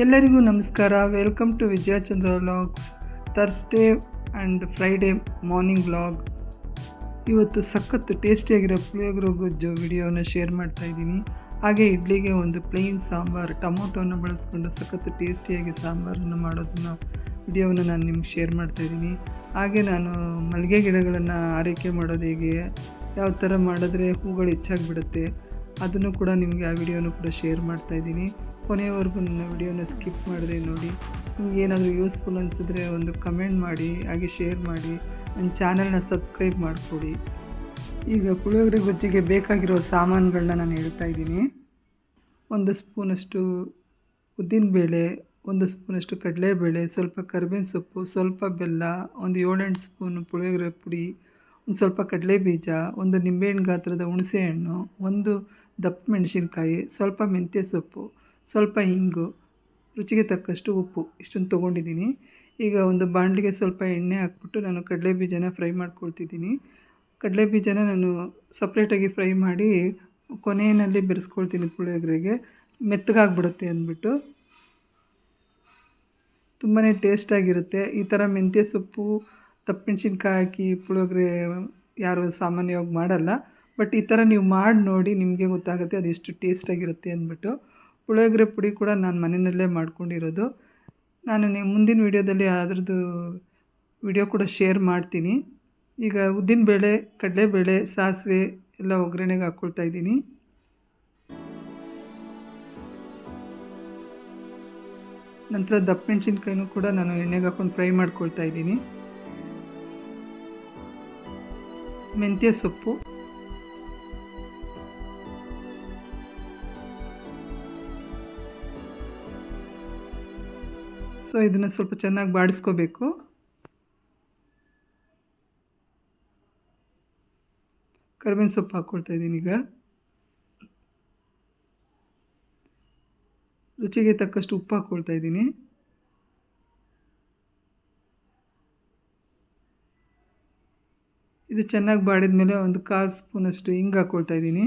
ಎಲ್ಲರಿಗೂ ನಮಸ್ಕಾರ. Welcome to Vijayachandra vlogs. Thursday and Friday morning vlog ಇವತ್ತು ಸಖತ್ತು ಟೇಸ್ಟಿಯಾಗಿರೋ ಪುಳಿಯೋಗರೆ ಗೊಜ್ಜು ವಿಡಿಯೋನ ಶೇರ್ ಮಾಡ್ತಾ ಇದ್ದೀನಿ. ಹಾಗೆ ಇಡ್ಲಿಗೆ ಒಂದು ಪ್ಲೇನ್ ಸಾಂಬಾರು, ಟೊಮೊಟೊನ ಬಳಸ್ಕೊಂಡು ಸಖತ್ತು ಟೇಸ್ಟಿಯಾಗಿ ಸಾಂಬಾರನ್ನು ಮಾಡೋದನ್ನ ವಿಡಿಯೋವನ್ನು ನಾನು ನಿಮ್ಗೆ ಶೇರ್ ಮಾಡ್ತಾಯಿದ್ದೀನಿ ಹಾಗೆ ನಾನು ಮಲ್ಲಿಗೆ ಗಿಡಗಳನ್ನು ಆರೈಕೆ ಮಾಡೋದು ಹೇಗೆ ಯಾವ ಥರ ಮಾಡಿದ್ರೆ ಹೂಗಳು ಹೆಚ್ಚಾಗಿ ಬಿಡುತ್ತೆ ಅದನ್ನು ಕೂಡ ನಿಮಗೆ ಆ ವಿಡಿಯೋನು ಕೂಡ ಶೇರ್ ಮಾಡ್ತಾ ಇದ್ದೀನಿ. ಕೊನೆಯವರೆಗೂ ನನ್ನ ವಿಡಿಯೋನ ಸ್ಕಿಪ್ ಮಾಡಿದೆ ನೋಡಿ. ನಿಮ್ಗೆ ಏನಾದರೂ ಯೂಸ್ಫುಲ್ ಅನಿಸಿದ್ರೆ ಒಂದು ಕಮೆಂಟ್ ಮಾಡಿ, ಹಾಗೆ ಶೇರ್ ಮಾಡಿ, ನನ್ನ ಚಾನಲ್ನ ಸಬ್ಸ್ಕ್ರೈಬ್ ಮಾಡಿಕೊಡಿ. ಈಗ ಪುಳಿಯೋಗರೆ ಗೊಜ್ಜಿಗೆ ಬೇಕಾಗಿರೋ ಸಾಮಾನುಗಳನ್ನ ನಾನು ಹೇಳ್ತಾ ಇದ್ದೀನಿ. ಒಂದು ಸ್ಪೂನಷ್ಟು ಉದ್ದಿನಬೇಳೆ, ಒಂದು ಸ್ಪೂನಷ್ಟು ಕಡಲೆಬೇಳೆ, ಸ್ವಲ್ಪ ಕರಿಬೇವಿನ ಸೊಪ್ಪು, ಸ್ವಲ್ಪ ಬೆಲ್ಲ, ಒಂದು ಏಳೆಂಟು ಸ್ಪೂನು ಪುಳಿಯೋಗರೆ ಪುಡಿ, ಒಂದು ಸ್ವಲ್ಪ ಕಡಲೆ ಬೀಜ ಒಂದು ನಿಂಬೆಹಣ್ಣು ಗಾತ್ರದ ಹುಣಸೆಹಣ್ಣು, ಒಂದು ದಪ್ಪ ಮೆಣಸಿನ್ಕಾಯಿ, ಸ್ವಲ್ಪ ಮೆಂತ್ಯ ಸೊಪ್ಪು, ಸ್ವಲ್ಪ ಹಿಂಗು ರುಚಿಗೆ ತಕ್ಕಷ್ಟು ಉಪ್ಪು, ಇಷ್ಟನ್ನು ತೊಗೊಂಡಿದ್ದೀನಿ. ಈಗ ಒಂದು ಬಾಂಡ್ಲಿಗೆ ಸ್ವಲ್ಪ ಎಣ್ಣೆ ಹಾಕ್ಬಿಟ್ಟು ನಾನು ಕಡಲೆ ಬೀಜನ ಫ್ರೈ ಮಾಡ್ಕೊಳ್ತಿದ್ದೀನಿ. ಕಡಲೆ ಬೀಜನ ನಾನು ಸಪ್ರೇಟಾಗಿ ಫ್ರೈ ಮಾಡಿ ಕೊನೆಯಲ್ಲಿ ಬೆರೆಸ್ಕೊಳ್ತೀನಿ ಪುಳಿಯೋಗರೆಗೆ. ಮೆತ್ತಗಾಗ್ಬಿಡುತ್ತೆ ಅಂದ್ಬಿಟ್ಟು. ತುಂಬಾ ಟೇಸ್ಟಾಗಿರುತ್ತೆ. ಈ ಥರ ಮೆಂತ್ಯ ಸೊಪ್ಪು ತಪ್ಪಮೆಣ್ಸಿನ್ಕಾಯಿ ಹಾಕಿ ಪುಳಿಯೋಗರೆ ಯಾರು ಸಾಮಾನ್ಯವಾಗಿ ಮಾಡಲ್ಲ. ಬಟ್ ಈ ಥರ ನೀವು ಮಾಡಿ ನೋಡಿ ನಿಮಗೆ ಗೊತ್ತಾಗುತ್ತೆ ಅದು ಎಷ್ಟು ಟೇಸ್ಟಾಗಿರುತ್ತೆ ಅಂದ್ಬಿಟ್ಟು. ಪುಳಿಯೋಗರೆ ಪುಡಿ ಕೂಡ ನಾನು ಮನೆಯಲ್ಲೇ ಮಾಡ್ಕೊಂಡಿರೋದು. ನಾನು ನಿಮ್ಮ ಮುಂದಿನ ವೀಡಿಯೋದಲ್ಲಿ ಅದರದ್ದು ವಿಡಿಯೋ ಕೂಡ ಶೇರ್ ಮಾಡ್ತೀನಿ. ಈಗ ಉದ್ದಿನಬೇಳೆ ಕಡಲೆಬೇಳೆ, ಸಾಸಿವೆ ಎಲ್ಲ ಒಗ್ಗರಣೆಗೆ ಹಾಕ್ಕೊಳ್ತಾ ಇದ್ದೀನಿ. ನಂತರ ದಪ್ಪ ಮೆಣಸಿನ್ಕಾಯಿನೂ ಕೂಡ ನಾನು ಎಣ್ಣೆಗೆ ಹಾಕ್ಕೊಂಡು ಫ್ರೈ ಮಾಡ್ಕೊಳ್ತಾ ಇದ್ದೀನಿ. ಮೆಂತ್ಯ ಸೊಪ್ಪು. ಸೊ ಇದನ್ನು ಸ್ವಲ್ಪ ಚೆನ್ನಾಗಿ ಬಾಡಿಸ್ಕೋಬೇಕು. ಕರ್ಬೇವಿನ ಸೊಪ್ಪು ಹಾಕ್ಕೊಳ್ತಾ ಇದ್ದೀನಿ ಈಗ. ರುಚಿಗೆ ತಕ್ಕಷ್ಟು ಉಪ್ಪು ಹಾಕ್ಕೊಳ್ತಾ ಇದ್ದೀನಿ. ಇದು ಚೆನ್ನಾಗಿ ಬಾಡಿದ ಮೇಲೆ ಒಂದು ಕಾಲು ಸ್ಪೂನಷ್ಟು ಹಿಂಗೆ ಹಾಕ್ಕೊಳ್ತಾ ಇದ್ದೀನಿ.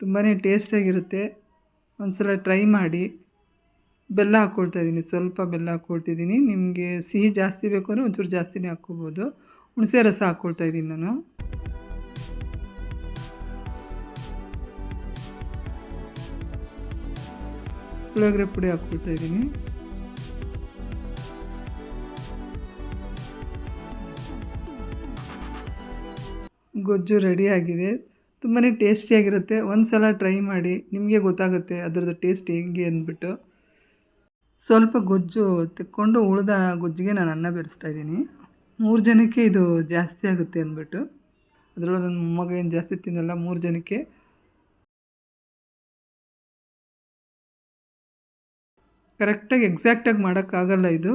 ತುಂಬಾ ಟೇಸ್ಟಾಗಿರುತ್ತೆ. ಒಂದು ಸಲ ಟ್ರೈ ಮಾಡಿ ಬೆಲ್ಲ ಹಾಕ್ಕೊಳ್ತಾ ಇದ್ದೀನಿ ಸ್ವಲ್ಪ ಬೆಲ್ಲ ಹಾಕ್ಕೊಳ್ತಿದ್ದೀನಿ ನಿಮಗೆ ಸಿಹಿ ಜಾಸ್ತಿ ಬೇಕು ಅಂದರೆ ಒಂಚೂರು ಜಾಸ್ತಿನೇ ಹಾಕ್ಕೋಬೋದು. ಹುಣಸೆ ರಸ ಹಾಕ್ಕೊಳ್ತಾ ಇದ್ದೀನಿ ನಾನು. ಪುಳಿಯೋಗರೆ ಪುಡಿ ಹಾಕ್ಕೊಳ್ತಾ ಇದ್ದೀನಿ ಗೊಜ್ಜು ರೆಡಿಯಾಗಿದೆ ತುಂಬಾ ಟೇಸ್ಟಿಯಾಗಿರುತ್ತೆ ಒಂದು ಸಲ ಟ್ರೈ ಮಾಡಿ ನಿಮಗೆ ಗೊತ್ತಾಗುತ್ತೆ ಅದರದ್ದು ಟೇಸ್ಟ್ ಹೇಗೆ ಅಂದ್ಬಿಟ್ಟು. ಸ್ವಲ್ಪ ಗೊಜ್ಜು ತೆಕ್ಕೊಂಡು ಉಳಿದ ಗೊಜ್ಜಿಗೆ ನಾನು ಅನ್ನ ಬೆರೆಸ್ತಾ ಇದ್ದೀನಿ. ಮೂರು ಜನಕ್ಕೆ ಇದು ಜಾಸ್ತಿ ಆಗುತ್ತೆ ಅಂದ್ಬಿಟ್ಟು. ಅದರೊಳಗೆ ನನ್ನ ಮೊಮ್ಮಗ ಏನು ಜಾಸ್ತಿ ತಿನ್ನಲ್ಲ, ಮೂರು ಜನಕ್ಕೆ. ಕರೆಕ್ಟಾಗಿ ಎಕ್ಸಾಕ್ಟಾಗಿ ಮಾಡೋಕ್ಕಾಗಲ್ಲ ಇದು.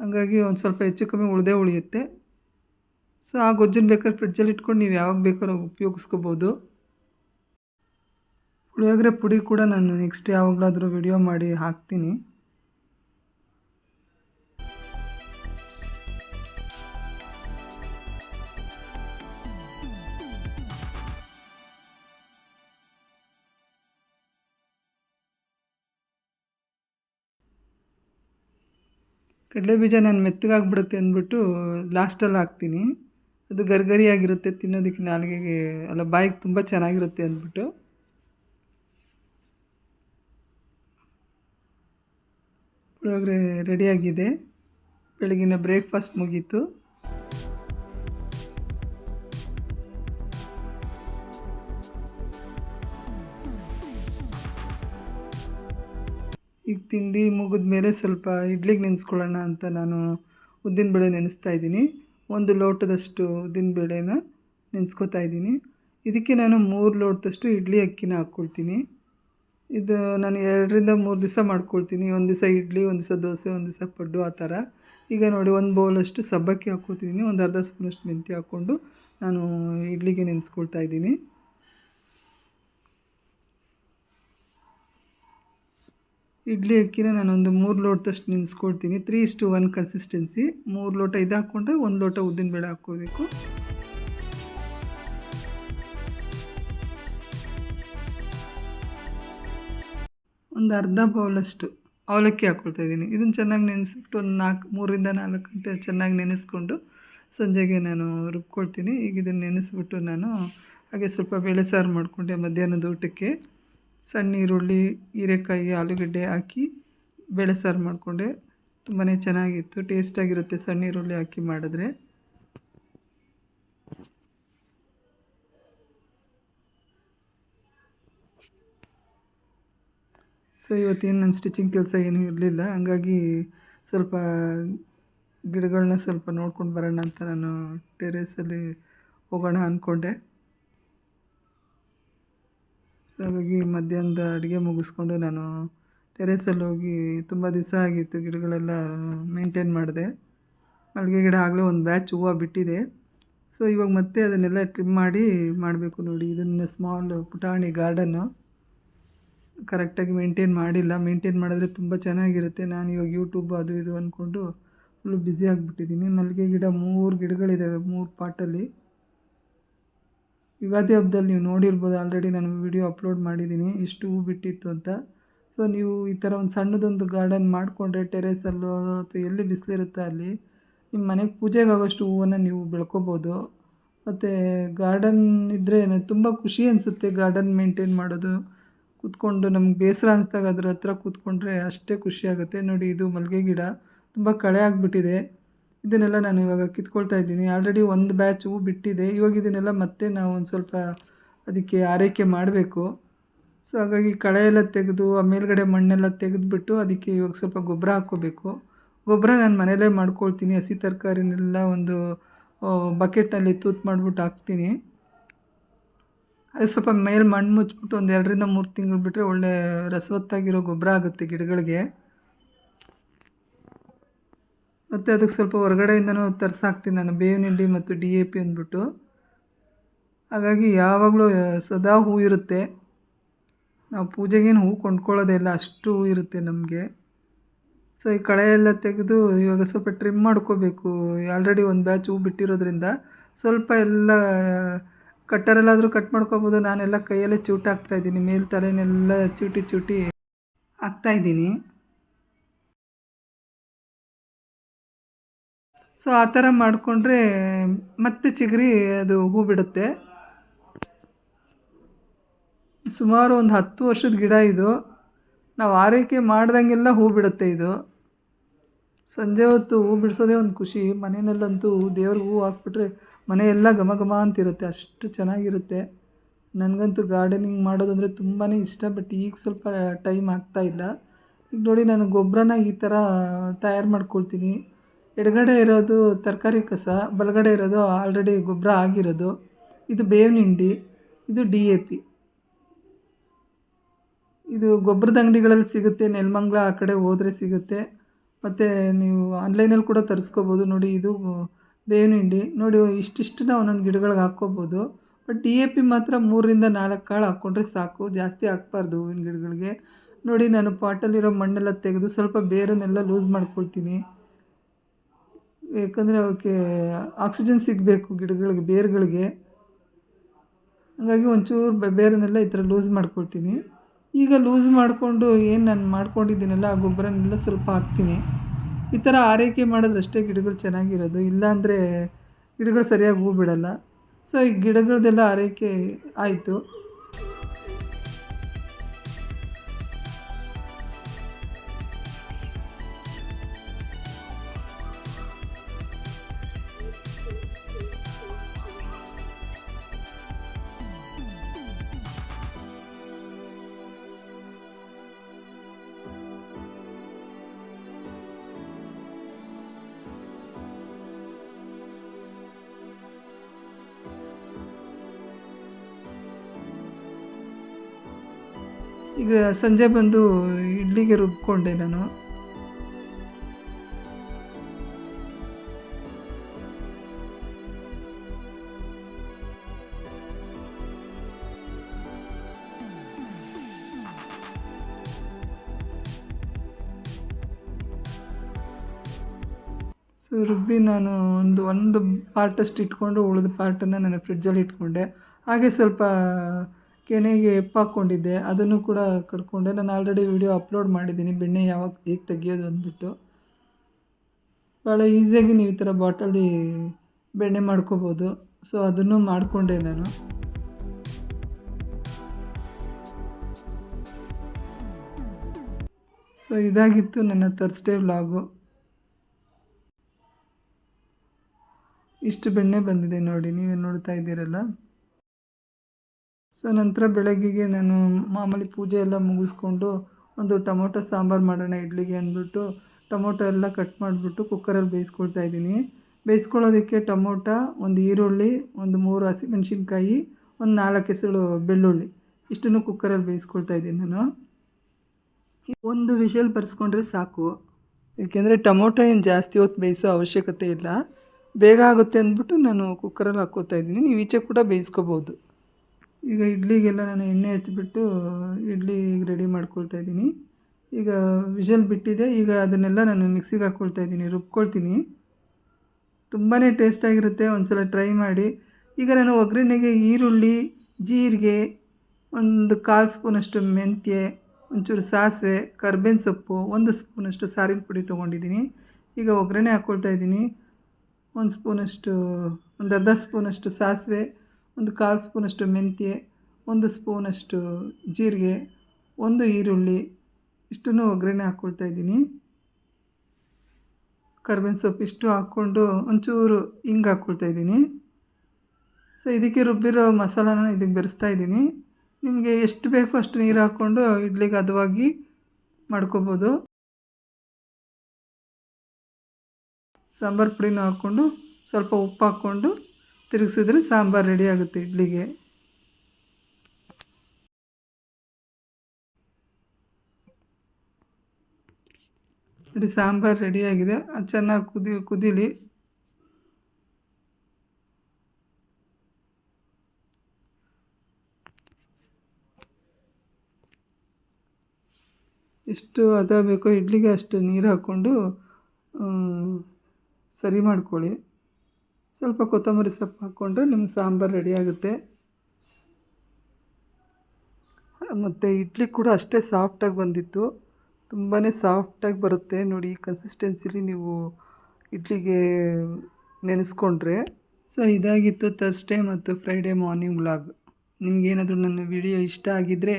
ಹಾಗಾಗಿ ಒಂದು ಸ್ವಲ್ಪ ಹೆಚ್ಚು ಕಮ್ಮಿ ಉಳಿದೇ ಉಳಿಯುತ್ತೆ. ಸೊ ಆ ಗೊಜ್ಜನ್ನು ಬೇಕಾದ್ರೆ ಫ್ರಿಡ್ಜಲ್ಲಿ ಇಟ್ಕೊಂಡು ನೀವು ಯಾವಾಗ ಬೇಕಾದ್ರೂ ಉಪಯೋಗಿಸ್ಕೋಬೋದು. ಪುಳಿಯೋಗರೆ ಪುಡಿ ಕೂಡ ನಾನು ನೆಕ್ಸ್ಟ್ ಯಾವಾಗಲಾದರೂ ವಿಡಿಯೋ ಮಾಡಿ ಹಾಕ್ತೀನಿ. ಕಡಲೆ ಬೀಜ ನಾನು ಮೆತ್ತಗಾಗ್ಬಿಡುತ್ತೆ ಅಂದ್ಬಿಟ್ಟು ಲಾಸ್ಟಲ್ಲಿ ಹಾಕ್ತೀನಿ. ಅದು ಗರಿಗರಿಯಾಗಿರುತ್ತೆ ತಿನ್ನೋದಕ್ಕೆ ನಾಲಿಗೆಗೆ ಅಲ್ಲ ಬಾಯಿಗೆ ತುಂಬ ಚೆನ್ನಾಗಿರುತ್ತೆ ಅಂದ್ಬಿಟ್ಟು. ಪುಳಿಯೋಗರೆ ರೆಡಿಯಾಗಿದೆ. ಬೆಳಗಿನ ಬ್ರೇಕ್ಫಾಸ್ಟ್ ಮುಗೀತು. ಈಗ ತಿಂಡಿ ಮುಗಿದ ಮೇಲೆ ಸ್ವಲ್ಪ ಇಡ್ಲಿಗೆ ನೆನೆಸ್ಕೊಳ್ಳೋಣ ಅಂತ ನಾನು ಉದ್ದಿನ ಉದ್ದಿನಬೇಳೆ ನೆನೆಸ್ತಾ ಇದ್ದೀನಿ. ಒಂದು ಲೋಟದಷ್ಟು ಉದ್ದಿನಬೇಳೆನ ನೆನೆಸ್ಕೋತಾ ಇದ್ದೀನಿ. ಇದಕ್ಕೆ ನಾನು ಮೂರು ಲೋಟದಷ್ಟು ಇಡ್ಲಿ ಅಕ್ಕಿನ ಹಾಕ್ಕೊಳ್ತೀನಿ. ಇದು ನಾನು ಎರಡರಿಂದ ಮೂರು ದಿವಸ ಮಾಡ್ಕೊಳ್ತೀನಿ. ಒಂದು ದಿವಸ ಇಡ್ಲಿ, ಒಂದು ದಿವಸ ದೋಸೆ, ಒಂದು ದಿವಸ ಪಡ್ಡು ಆ ಥರ. ಈಗ ನೋಡಿ, ಒಂದು ಬೌಲಷ್ಟು ಸಬ್ಬಕ್ಕಿ ಹಾಕ್ಕೊತಿದ್ದೀನಿ ಒಂದು ಅರ್ಧ ಸ್ಪೂನಷ್ಟು ಮೆಂತ್ಯ ಹಾಕ್ಕೊಂಡು ನಾನು ಇಡ್ಲಿಗೆ ನೆನೆಸ್ಕೊಳ್ತಾ ಇದ್ದೀನಿ. ಇಡ್ಲಿ ಅಕ್ಕಿನ ನಾನೊಂದು ಮೂರು ಲೋಟದಷ್ಟು ನೆನೆಸ್ಕೊಳ್ತೀನಿ three is to one consistency ಮೂರು ಲೋಟ ಇದು ಹಾಕ್ಕೊಂಡ್ರೆ ಒಂದು ಲೋಟ ಉದ್ದಿನ ಬೇಳೆ ಹಾಕ್ಕೋಬೇಕು ಒಂದು ಅರ್ಧ ಬೌಲಷ್ಟು ಅವಲಕ್ಕಿ ಹಾಕ್ಕೊಳ್ತಾ ಇದ್ದೀನಿ. ಇದನ್ನು ಚೆನ್ನಾಗಿ ನೆನೆಸ್ಬಿಟ್ಟು ಒಂದು ನಾಲ್ಕು ಮೂರರಿಂದ ನಾಲ್ಕು ಗಂಟೆ ಚೆನ್ನಾಗಿ ನೆನೆಸ್ಕೊಂಡು ಸಂಜೆಗೆ ನಾನು ರುಬ್ಕೊಳ್ತೀನಿ. ಈಗ ಇದನ್ನು ನೆನೆಸ್ಬಿಟ್ಟು ನಾನು ಹಾಗೆ ಸ್ವಲ್ಪ ಬೇಳೆ ಸಾರು ಮಾಡಿಕೊಂಡೆ ಮಧ್ಯಾಹ್ನದ ಊಟಕ್ಕೆ. ಸಣ್ಣ ಈರುಳ್ಳಿ ಹೀರೆಕಾಯಿ, ಆಲೂಗಡ್ಡೆ ಹಾಕಿ ಬೇಳೆ ಸಾರು ಮಾಡಿಕೊಂಡೆ. ತುಂಬಾ ಚೆನ್ನಾಗಿತ್ತು. ಟೇಸ್ಟಾಗಿರುತ್ತೆ ಸಣ್ಣ ಈರುಳ್ಳಿ ಹಾಕಿ ಮಾಡಿದ್ರೆ. ಸೊ ಇವತ್ತೇನು ನನ್ನ ಸ್ಟಿಚಿಂಗ್ ಕೆಲಸ ಏನೂ ಇರಲಿಲ್ಲ. ಹಂಗಾಗಿ ಸ್ವಲ್ಪ ಗಿಡಗಳನ್ನ ಸ್ವಲ್ಪ ನೋಡ್ಕೊಂಡು ಬರೋಣ ಅಂತ ನಾನು ಟೆರೇಸಲ್ಲಿ ಹೋಗೋಣ ಅಂದ್ಕೊಂಡೆ ಸೊ ಹಾಗಾಗಿ ಮಧ್ಯಾಹ್ನದ ಅಡುಗೆ ಮುಗಿಸ್ಕೊಂಡು ನಾನು ಟೆರೇಸಲ್ಲಿ ಹೋಗಿ ತುಂಬ ದಿವಸ ಆಗಿತ್ತು ಗಿಡಗಳೆಲ್ಲ ಮೇಂಟೈನ್ ಮಾಡಿದೆ. ಮಲ್ಲಿಗೆ ಗಿಡ ಆಗಲೇ ಒಂದು ಬ್ಯಾಚ್ ಹೂವು ಬಿಟ್ಟಿದೆ. ಸೊ ಇವಾಗ ಮತ್ತೆ ಅದನ್ನೆಲ್ಲ ಟ್ರಿಮ್ ಮಾಡಿ ಮಾಡಬೇಕು ನೋಡಿ. ಇದನ್ನು ಸ್ಮಾಲ್ ಪುಟಾಣಿ ಗಾರ್ಡನ್ನು ಕರೆಕ್ಟಾಗಿ ಮೇಂಟೈನ್ ಮಾಡಿಲ್ಲ. ಮೇಂಟೈನ್ ಮಾಡಿದ್ರೆ ತುಂಬ ಚೆನ್ನಾಗಿರುತ್ತೆ. ನಾನು ಇವಾಗ ಯೂಟ್ಯೂಬ್ ಅದು ಇದು ಅಂದ್ಕೊಂಡು ಫುಲ್ಲು ಬ್ಯುಸಿ ಆಗಿಬಿಟ್ಟಿದ್ದೀನಿ. ಮಲ್ಲಿಗೆ ಗಿಡ ಮೂರು ಗಿಡಗಳಿದ್ದಾವೆ ಮೂರು ಪಾಟಲ್ಲಿ ಯುಗಾದಿ ಹಬ್ಬದಲ್ಲಿ ನೀವು ನೋಡಿರ್ಬೋದು ಆಲ್ರೆಡಿ ನಾನು ವಿಡಿಯೋ ಅಪ್ಲೋಡ್ ಮಾಡಿದ್ದೀನಿ ಇಷ್ಟು ಹೂ ಬಿಟ್ಟಿತ್ತು ಅಂತ. ಸೊ ನೀವು ಈ ಥರ ಒಂದು ಸಣ್ಣದೊಂದು ಗಾರ್ಡನ್ ಮಾಡಿಕೊಂಡ್ರೆ ಟೆರೇಸಲ್ಲೋ ಅಥವಾ ಎಲ್ಲಿ ಬಿಸಿಲಿರುತ್ತೋ ಅಲ್ಲಿ ನಿಮ್ಮ ಮನೆಗೆ ಪೂಜೆಗೆ ಆಗೋಷ್ಟು ಹೂವನ್ನು ನೀವು ಬೆಳ್ಕೋಬೋದು. ಮತ್ತು ಗಾರ್ಡನ್ ಇದ್ದರೆ ತುಂಬ ಖುಷಿ ಅನಿಸುತ್ತೆ ಗಾರ್ಡನ್ ಮೇಂಟೈನ್ ಮಾಡೋದು. ಕೂತ್ಕೊಂಡು ನಮ್ಗೆ ಬೇಸರ ಅನಿಸ್ದಾಗ ಅದ್ರ ಹತ್ರ ಕೂತ್ಕೊಂಡ್ರೆ ಅಷ್ಟೇ ಖುಷಿಯಾಗುತ್ತೆ ನೋಡಿ ಇದು ಮಲ್ಲಿಗೆ ಗಿಡ, ತುಂಬ ಕಳೆ ಆಗಿಬಿಟ್ಟಿದೆ. ಇದನ್ನೆಲ್ಲ ನಾನು ಇವಾಗ ಕಿತ್ಕೊಳ್ತಾ ಇದ್ದೀನಿ. ಆಲ್ರೆಡಿ ಒಂದು ಬ್ಯಾಚ್ ಹೂ ಬಿಟ್ಟಿದೆ. ಇವಾಗ ಇದನ್ನೆಲ್ಲ ಮತ್ತೆ ನಾವು ಒಂದು ಸ್ವಲ್ಪ ಅದಕ್ಕೆ ಆರೈಕೆ ಮಾಡಬೇಕು. ಸೊ ಹಾಗಾಗಿ ಕಳೆ ಎಲ್ಲ ತೆಗೆದು, ಆ ಮೇಲ್ಗಡೆ ಮಣ್ಣೆಲ್ಲ ತೆಗೆದುಬಿಟ್ಟು ಅದಕ್ಕೆ ಇವಾಗ ಸ್ವಲ್ಪ ಗೊಬ್ಬರ ಹಾಕ್ಕೋಬೇಕು. ಗೊಬ್ಬರ ನಾನು ಮನೆಯಲ್ಲೇ ಮಾಡ್ಕೊಳ್ತೀನಿ. ಹಸಿ ತರಕಾರಿನೆಲ್ಲ ಒಂದು ಬಕೆಟ್ನಲ್ಲಿ ತೂತು ಮಾಡಿಬಿಟ್ಟು ಹಾಕ್ತೀನಿ. ಅದು ಸ್ವಲ್ಪ ಮೇಲೆ ಮಣ್ಣು ಮುಚ್ಚಿಬಿಟ್ಟು ಒಂದು ಎರಡರಿಂದ ಮೂರು ತಿಂಗಳು ಬಿಟ್ಟರೆ ಒಳ್ಳೆ ರಸವತ್ತಾಗಿರೋ ಗೊಬ್ಬರ ಆಗುತ್ತೆ ಗಿಡಗಳಿಗೆ. ಮತ್ತು ಅದಕ್ಕೆ ಸ್ವಲ್ಪ ಹೊರಗಡೆಯಿಂದನೂ ತರಿಸಾಕ್ತೀನಿ ನಾನು ಬೇವಿನ ಹಿಂಡಿ ಮತ್ತು ಡಿ ಎ ಪಿ ಅಂದ್ಬಿಟ್ಟು. ಹಾಗಾಗಿ ಯಾವಾಗಲೂ ಸದಾ ಹೂ ಇರುತ್ತೆ. ನಾವು ಪೂಜೆಗೇನು ಹೂ ಕೊಂಡ್ಕೊಳ್ಳೋದೇ ಇಲ್ಲ, ಅಷ್ಟು ಹೂ ಇರುತ್ತೆ ನಮಗೆ. ಸೊ ಈ ಕಳೆ ಎಲ್ಲ ತೆಗೆದು ಇವಾಗ ಸ್ವಲ್ಪ ಟ್ರಿಮ್ ಮಾಡ್ಕೋಬೇಕು. ಆಲ್ರೆಡಿ ಒಂದು ಬ್ಯಾಚ್ ಹೂ ಬಿಟ್ಟಿರೋದ್ರಿಂದ ಸ್ವಲ್ಪ ಎಲ್ಲ ಕಟ್ಟರಲ್ಲಾದರೂ ಕಟ್ ಮಾಡ್ಕೋಬೋದು. ನಾನೆಲ್ಲ ಕೈಯಲ್ಲೇ ಚೂಟಿ ಹಾಕ್ತಾಯಿದ್ದೀನಿ ಮೇಲೆ ತಲೆನೆಲ್ಲ ಚೂಟಿ ಚೂಟಿ ಹಾಕ್ತಾಯಿದ್ದೀನಿ ಸೊ ಆ ಥರ ಮಾಡಿಕೊಂಡ್ರೆ ಮತ್ತೆ ಚಿಗರಿ ಅದು ಹೂ ಬಿಡುತ್ತೆ. ಸುಮಾರು ಒಂದು ಹತ್ತು ವರ್ಷದ ಗಿಡ ಇದು. ನಾವು ಆರೈಕೆ ಮಾಡ್ದಂಗೆಲ್ಲ ಹೂ ಬಿಡುತ್ತೆ ಇದು. ಸಂಜೆ ಹೊತ್ತು ಹೂ ಬಿಡಿಸೋದೇ ಒಂದು ಖುಷಿ. ಮನೆಯಲ್ಲಂತೂ ದೇವ್ರಿಗೆ ಹೂ ಹಾಕ್ಬಿಟ್ರೆ ಮನೆಯೆಲ್ಲ ಘಮ ಘಮ ಅಂತಿರುತ್ತೆ. ಅಷ್ಟು ಚೆನ್ನಾಗಿರುತ್ತೆ. ನನಗಂತೂ ಗಾರ್ಡನಿಂಗ್ ಮಾಡೋದಂದರೆ ತುಂಬಾ ಇಷ್ಟ. ಬಟ್ ಈಗ ಸ್ವಲ್ಪ ಟೈಮ್ ಆಗ್ತಾಯಿಲ್ಲ ಈಗ ನೋಡಿ ನಾನು ಗೊಬ್ಬರನ ಈ ಥರ ತಯಾರು ಮಾಡ್ಕೊಳ್ತೀನಿ. ಎಡಗಡೆ ಇರೋದು ತರಕಾರಿ ಕಸ, ಬಲಗಡೆ ಇರೋದು ಆಲ್ರೆಡಿ ಗೊಬ್ಬರ ಆಗಿರೋದು. ಇದು ಬೇವಿನ ಹಿಂಡಿ, ಇದು ಡಿ ಎ ಪಿ ಇದು ಗೊಬ್ಬರದ ಅಂಗಡಿಗಳಲ್ಲಿ ಸಿಗುತ್ತೆ, ನೆಲಮಂಗ್ಲ ಆ ಕಡೆ ಹೋದರೆ ಸಿಗುತ್ತೆ. ಮತ್ತು ನೀವು ಆನ್ಲೈನಲ್ಲಿ ಕೂಡ ತರಿಸ್ಕೋಬೋದು. ನೋಡಿ, ಇದು ಬೇವಿನ ಹಿಂಡಿ. ನೋಡಿ, ಇಷ್ಟಿಷ್ಟನ್ನ ಒಂದೊಂದು ಗಿಡಗಳಿಗೆ ಹಾಕ್ಕೋಬೋದು. ಬಟ್ ಡಿ ಎ ಪಿ ಮಾತ್ರ ಮೂರರಿಂದ ನಾಲ್ಕು ಕಾಳು ಹಾಕ್ಕೊಂಡ್ರೆ ಸಾಕು. ಜಾಸ್ತಿ ಹಾಕ್ಬಾರ್ದು ಹೂವಿನ ಗಿಡಗಳಿಗೆ. ನೋಡಿ, ನಾನು ಪಾಟಲ್ಲಿರೋ ಮಣ್ಣೆಲ್ಲ ತೆಗೆದು ಸ್ವಲ್ಪ ಬೇರನ್ನೆಲ್ಲ ಲೂಸ್ ಮಾಡ್ಕೊಳ್ತೀನಿ. ಯಾಕಂದರೆ ಅವಕ್ಕೆ ಆಕ್ಸಿಜನ್ ಸಿಗಬೇಕು ಗಿಡಗಳಿಗೆ, ಬೇರುಗಳಿಗೆ. ಹಾಗಾಗಿ ಒಂಚೂರು ಬೇರನ್ನೆಲ್ಲ ಈ ಥರ ಲೂಸ್ ಮಾಡ್ಕೊಳ್ತೀನಿ. ಈಗ ಲೂಸ್ ಮಾಡಿಕೊಂಡು ಏನು ನಾನು ಮಾಡ್ಕೊಂಡಿದ್ದೀನಲ್ಲ, ಆ ಗೊಬ್ಬರನೆಲ್ಲ ಸ್ವಲ್ಪ ಹಾಕ್ತೀನಿ. ಈ ಥರ ಆರೈಕೆ ಮಾಡಿದ್ರಷ್ಟೇ ಗಿಡಗಳು ಚೆನ್ನಾಗಿರೋದು. ಇಲ್ಲಾಂದರೆ ಗಿಡಗಳು ಸರಿಯಾಗಿ ಹೂ ಬಿಡೋಲ್ಲ. ಸೊ ಈ ಗಿಡಗಳದ್ದೆಲ್ಲ ಆರೈಕೆ ಆಯಿತು. ಈಗ ಸಂಜೆ ಬಂದು ಇಡ್ಲಿಗೆ ರುಬ್ಕೊಂಡೆ ನಾನು. ಸೊ ರುಬ್ಬಿ ನಾನು ಒಂದು ಒಂದು ಪಾರ್ಟಷ್ಟು ಇಟ್ಕೊಂಡು ಉಳಿದ ಪಾರ್ಟನ್ನು ನಾನು ಫ್ರಿಡ್ಜಲ್ಲಿ ಇಟ್ಕೊಂಡೆ. ಹಾಗೆ ಸ್ವಲ್ಪ ಕೆನೆಗೆ ಎಪ್ಪು ಹಾಕ್ಕೊಂಡಿದ್ದೆ ಅದನ್ನು ಕೂಡ ಕಟ್ಕೊಂಡೆ ನಾನು ಆಲ್ರೆಡಿ ವಿಡಿಯೋ ಅಪ್ಲೋಡ್ ಮಾಡಿದ್ದೀನಿ. ಬೆಣ್ಣೆ ಯಾವಾಗ ಹೇಗೆ ತೆಗಿಯೋದು ಅಂದ್ಬಿಟ್ಟು. ಭಾಳ ಈಸಿಯಾಗಿ ನೀವು ಈ ಥರ ಬಾಟಲಿ ಬೆಣ್ಣೆ ಮಾಡ್ಕೋಬೋದು. ಸೊ ಅದನ್ನು ಮಾಡಿಕೊಂಡೆ ನಾನು. ಸೊ ಇದಾಗಿತ್ತು ನನ್ನ ತರ್ಸ್ಡೇ ವ್ಲಾಗು ಇಷ್ಟು ಬೆಣ್ಣೆ ಬಂದಿದೆ ನೋಡಿ, ನೀವೇ ನೋಡ್ತಾ ಇದ್ದೀರಲ್ಲ? ಸೊ ನಂತರ ಬೆಳಗ್ಗೆಗೆ ನಾನು ಮಾಮೂಲಿ ಪೂಜೆ ಎಲ್ಲ ಮುಗಿಸ್ಕೊಂಡು ಒಂದು ಟೊಮೊಟೊ ಸಾಂಬಾರು ಮಾಡೋಣ ಇಡ್ಲಿಗೆ ಅಂದ್ಬಿಟ್ಟು ಟೊಮೊಟೊ ಎಲ್ಲ ಕಟ್ ಮಾಡಿಬಿಟ್ಟು ಕುಕ್ಕರಲ್ಲಿ ಬೇಯಿಸ್ಕೊಳ್ತಾ ಇದ್ದೀನಿ. ಬೇಯಿಸ್ಕೊಳ್ಳೋದಕ್ಕೆ ಟೊಮೊಟೊ, ಒಂದು ಈರುಳ್ಳಿ, ಒಂದು ಮೂರು ಹಸಿಮೆಣ್ಸಿನ್ಕಾಯಿ, ಒಂದು ನಾಲ್ಕು ಹೆಸರು ಬೆಳ್ಳುಳ್ಳಿ. ಇಷ್ಟನ್ನು ಕುಕ್ಕರಲ್ಲಿ ಬೇಯಿಸ್ಕೊಳ್ತಾ ಇದ್ದೀನಿ ನಾನು. ಒಂದು ವಿಷಲ್ ಬರೆಸ್ಕೊಂಡ್ರೆ ಸಾಕು. ಏಕೆಂದರೆ ಟೊಮೊಟೊ ಏನು ಜಾಸ್ತಿ ಹೊತ್ತು ಬೇಯಿಸೋ ಅವಶ್ಯಕತೆ ಇಲ್ಲ. ಬೇಗ ಆಗುತ್ತೆ ಅಂದ್ಬಿಟ್ಟು ನಾನು ಕುಕ್ಕರಲ್ಲಿ ಹಾಕ್ಕೋತಾ ಇದ್ದೀನಿ. ನೀವು ಈಚೆ ಕೂಡ ಬೇಯಿಸ್ಕೋಬೋದು. ಈಗ ಇಡ್ಲಿಗೆಲ್ಲ ನಾನು ಎಣ್ಣೆ ಹಚ್ಚಿಬಿಟ್ಟು ಇಡ್ಲಿ ರೆಡಿ ಮಾಡ್ಕೊಳ್ತಾ ಇದ್ದೀನಿ. ಈಗ ವಿಷಲ್ ಬಿಟ್ಟಿದೆ, ಈಗ ಅದನ್ನೆಲ್ಲ ನಾನು ಮಿಕ್ಸಿಗೆ ಹಾಕ್ಕೊಳ್ತಾ ಇದ್ದೀನಿ, ರುಬ್ಕೊಳ್ತೀನಿ. ತುಂಬಾ ಟೇಸ್ಟಾಗಿರುತ್ತೆ ಒಂದು ಸಲ ಟ್ರೈ ಮಾಡಿ. ಈಗ ನಾನು ಒಗ್ಗರಣೆಗೆ ಈರುಳ್ಳಿ, ಜೀರಿಗೆ, ಒಂದು ಕಾಲು ಸ್ಪೂನಷ್ಟು ಮೆಂತ್ಯ, ಒಂಚೂರು ಸಾಸಿವೆ, ಕರ್ಬೇವಿನ ಸೊಪ್ಪು, ಒಂದು ಸ್ಪೂನಷ್ಟು ಸಾರಿನ ಪುಡಿ ತೊಗೊಂಡಿದ್ದೀನಿ. ಈಗ ಒಗ್ಗರಣೆ ಹಾಕ್ಕೊಳ್ತಾ ಇದ್ದೀನಿ. ಒಂದು ಸ್ಪೂನಷ್ಟು, ಒಂದು ಅರ್ಧ ಸ್ಪೂನಷ್ಟು ಸಾಸಿವೆ ಒಂದು ಕಾಲು ಸ್ಪೂನಷ್ಟು ಮೆಂತ್ಯ, ಒಂದು ಸ್ಪೂನಷ್ಟು ಜೀರಿಗೆ, ಒಂದು ಈರುಳ್ಳಿ, ಇಷ್ಟನ್ನು ಒಗ್ಗರಣೆ ಹಾಕ್ಕೊಳ್ತಾ ಇದ್ದೀನಿ. ಕರ್ಬೇವಿನ ಸೊಪ್ಪು ಇಷ್ಟು ಹಾಕ್ಕೊಂಡು ಒಂಚೂರು ಹಿಂಗೆ ಹಾಕ್ಕೊಳ್ತಾ ಇದ್ದೀನಿ. ಸೊ, ಇದಕ್ಕೆ ರುಬ್ಬಿರೋ ಮಸಾಲಾನ ಇದಕ್ಕೆ ಬೆರೆಸ್ತಾ ಇದ್ದೀನಿ. ನಿಮಗೆ ಎಷ್ಟು ಬೇಕೋ ಅಷ್ಟು ನೀರು ಹಾಕ್ಕೊಂಡು ಇಡ್ಲಿಗೆ ಹದವಾಗಿ ಮಾಡ್ಕೋಬೋದು. ಸಾಂಬಾರು ಪುಡಿನೂ ಹಾಕ್ಕೊಂಡು ಸ್ವಲ್ಪ ಉಪ್ಪು ಹಾಕ್ಕೊಂಡು ತಿರುಗಿಸಿದ್ರೆ ಸಾಂಬಾರು ರೆಡಿ ಆಗುತ್ತೆ ಇಡ್ಲಿಗೆ. ನೋಡಿ, ಸಾಂಬಾರು ರೆಡಿಯಾಗಿದೆ ಅದು ಚೆನ್ನಾಗಿ ಕುದಿ, ಕುದೀಲಿ. ಎಷ್ಟು ಬೇಕೋ ಇಡ್ಲಿಗೆ ಅಷ್ಟು ನೀರು ಹಾಕ್ಕೊಂಡು ಸರಿ ಮಾಡ್ಕೊಳ್ಳಿ. ಸ್ವಲ್ಪ ಕೊತ್ತಂಬರಿ ಸೊಪ್ಪು ಹಾಕ್ಕೊಂಡ್ರೆ ನಿಮ್ಮ ಸಾಂಬಾರು ರೆಡಿಯಾಗುತ್ತೆ ಮತ್ತು ಇಡ್ಲಿ ಕೂಡ ಅಷ್ಟೇ ಸಾಫ್ಟಾಗಿ ಬಂದಿತ್ತು. ತುಂಬಾ ಸಾಫ್ಟಾಗಿ ಬರುತ್ತೆ. ನೋಡಿ ಈ ಕನ್ಸಿಸ್ಟೆನ್ಸಿಲಿ ನೀವು ಇಡ್ಲಿಗೆ ನೆನೆಸ್ಕೊಂಡ್ರೆ. ಸೊ ಇದಾಗಿತ್ತು ಥರ್ಸ್ಡೇ ಮತ್ತು ಫ್ರೈಡೇ ಮಾರ್ನಿಂಗ್ ವ್ಲಾಗ್ ನಿಮಗೇನಾದರೂ ನನ್ನ ವಿಡಿಯೋ ಇಷ್ಟ ಆಗಿದ್ದರೆ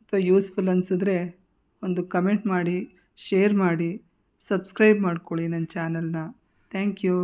ಅಥವಾ ಯೂಸ್ಫುಲ್ ಅನಿಸಿದ್ರೆ ಒಂದು ಕಮೆಂಟ್ ಮಾಡಿ ಶೇರ್ ಮಾಡಿ ಸಬ್ಸ್ಕ್ರೈಬ್ ಮಾಡ್ಕೊಳ್ಳಿ ನನ್ನ ಚಾನಲ್ನ ಥ್ಯಾಂಕ್ ಯು